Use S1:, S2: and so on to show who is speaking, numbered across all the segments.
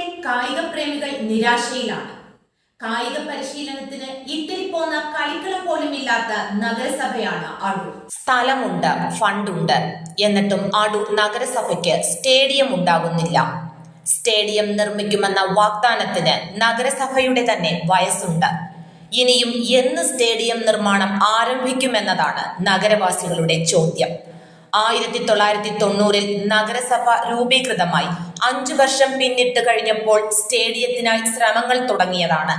S1: കായിക പ്രേമികൾ നിരാശയിലാണ്. കായിക പരിശീലനത്തിന് ഇത്തിരി പോന്ന കളിക്കളം പോലും ഇല്ലാത്ത നഗരസഭയാണ് അടൂർ.
S2: സ്ഥലമുണ്ട് ഫണ്ടുണ്ട്. എന്നിട്ടും അടൂർ നഗരസഭയ്ക്ക് സ്റ്റേഡിയം ഉണ്ടാകുന്നില്ല. സ്റ്റേഡിയം നിർമ്മിക്കുമെന്ന വാഗ്ദാനത്തിന് നഗരസഭയുടെ തന്നെ വയസ്സുണ്ട്. ഇനിയും എന്ന് സ്റ്റേഡിയം നിർമ്മാണം ആരംഭിക്കുമെന്നതാണ് നഗരവാസികളുടെ ചോദ്യം. ആയിരത്തി തൊള്ളായിരത്തി തൊണ്ണൂറിൽ നഗരസഭ രൂപീകൃതമായി. അഞ്ചു വർഷം പിന്നിട്ട് കഴിഞ്ഞപ്പോൾ സ്റ്റേഡിയത്തിനായി ശ്രമങ്ങൾ തുടങ്ങിയതാണ്.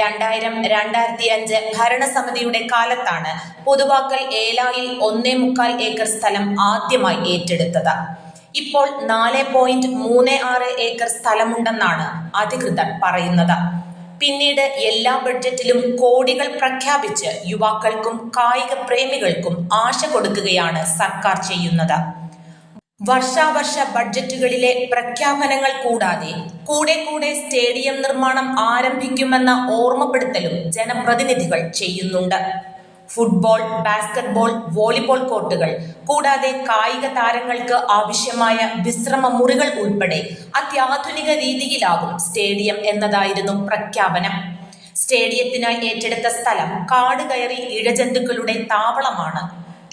S2: രണ്ടായിരം രണ്ടായിരത്തി അഞ്ച് ഭരണസമിതിയുടെ കാലത്താണ് പുതുവാക്കൽ ഏലായിൽ ഒന്നേ മുക്കാൽ ഏക്കർ സ്ഥലം ആദ്യമായി ഏറ്റെടുത്തത്. ഇപ്പോൾ നാല് പോയിന്റ് മൂന്ന് ആറ് ഏക്കർ സ്ഥലമുണ്ടെന്നാണ് അധികൃതർ പറയുന്നത്. പിന്നീട് എല്ലാ ബഡ്ജറ്റിലും കോടികൾ പ്രഖ്യാപിച്ച് യുവാക്കൾക്കും കായിക പ്രേമികൾക്കും ആശ കൊടുക്കുകയാണ് സർക്കാർ ചെയ്യുന്നത്. വർഷാവർഷ ബഡ്ജറ്റുകളിലെ പ്രഖ്യാപനങ്ങൾ കൂടാതെ കൂടെ കൂടെ സ്റ്റേഡിയം നിർമ്മാണം ആരംഭിക്കുമെന്ന ഓർമ്മപ്പെടുത്തലും ജനപ്രതിനിധികൾ ചെയ്യുന്നുണ്ട്. ഫുട്ബോൾ ബാസ്കറ്റ്ബോൾ വോളിബോൾ കോർട്ടുകൾ കൂടാതെ കായിക താരങ്ങൾക്ക് ആവശ്യമായ വിശ്രമ മുറികൾ ഉൾപ്പെടെ അത്യാധുനിക രീതിയിലാകും സ്റ്റേഡിയം എന്നതായിരുന്നു പ്രഖ്യാപനം. സ്റ്റേഡിയത്തിനായി ഏറ്റെടുത്ത സ്ഥലം കാട് കയറി ഇഴജന്തുക്കളുടെ താവളമാണ്.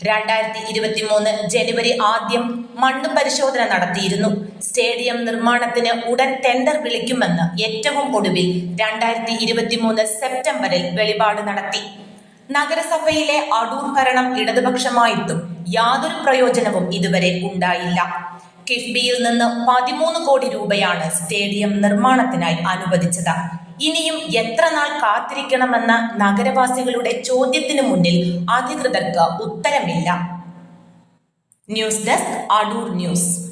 S2: രണ്ടായിരത്തി ഇരുപത്തി മൂന്ന് ജനുവരി ആദ്യം മണ്ണ് പരിശോധന നടത്തിയിരുന്നു. സ്റ്റേഡിയം നിർമ്മാണത്തിന് ഉടൻ ടെൻഡർ വിളിക്കുമെന്ന് ഏറ്റവും ഒടുവിൽ രണ്ടായിരത്തി ഇരുപത്തി മൂന്ന് സെപ്റ്റംബറിൽ വെളിപാട് നടത്തി. നഗരസഭയിലെ അടൂർ ഭരണം ഇടതുപക്ഷമായിട്ടും യാതൊരു പ്രയോജനവും ഇതുവരെ ഉണ്ടായില്ല. കിഫ്ബിയിൽ നിന്ന് പതിമൂന്ന് കോടി രൂപയാണ് സ്റ്റേഡിയം നിർമ്മാണത്തിനായി അനുവദിച്ചത്. ഇനിയും എത്ര നാൾ കാത്തിരിക്കണമെന്ന നഗരവാസികളുടെ ചോദ്യത്തിനു മുന്നിൽ അധികൃതർക്ക് ഉത്തരമില്ല. News desk Adoor news.